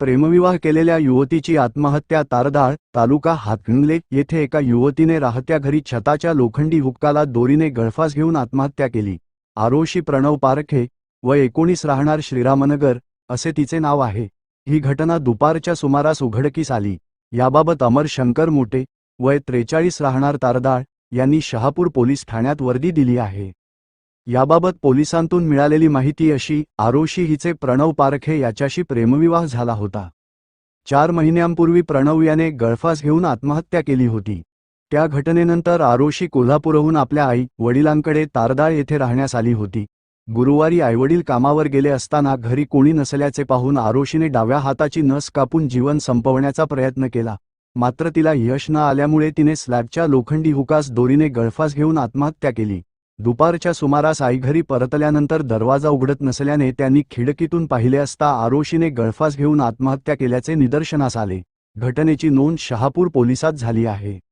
प्रेमविवाह केलेल्या युवतीची आत्महत्या तारदाळ तालुका हातकणंगले येथे एका युवतीने राहत्या घरी छताच्या लोखंडी हुक्काला दोरीने गळफास घेऊन आत्महत्या केली. आरोशी प्रणव पारखे व एकोणीस राहणार श्रीरामनगर असे तिचे नाव आहे. ही घटना दुपारच्या सुमारास उघडकीस आली. याबाबत अमर शंकर मोटे वय त्रेचाळीस राहणार तारदाळ यांनी शहापूर पोलीस ठाण्यात वर्दी दिली आहे. याबाबत पोलिसांतून मिळालेली माहिती अशी आरोशी हिचे प्रणव पारखे याच्याशी प्रेमविवाह झाला होता. चार महिन्यांपूर्वी प्रणव याने गळफास घेऊन आत्महत्या केली होती. त्या घटनेनंतर आरोशी कोल्हापूरहून आपल्या आई वडिलांकडे तारदाळ येथे राहण्यास आली होती. गुरुवारी आईवडील कामावर गेले असताना घरी कोणी नसल्याचे पाहून आरोशीने डाव्या हाताची नस कापून जीवन संपवण्याचा प्रयत्न केला. मात्र तिला यश न आल्यामुळे तिने स्लॅबच्या लोखंडी हुकास दोरीने गळफास घेऊन आत्महत्या केली. दुपारच्या सुमारास आई घरी परतल्यानंतर दरवाजा उघडत नसल्याने त्यांनी खिडकीतून पाहिले असता आरोशीने गळफास घेऊन आत्महत्या केल्याचे निदर्शनास आले. घटनेची नोंद शहापूर पोलिसात झाली आहे.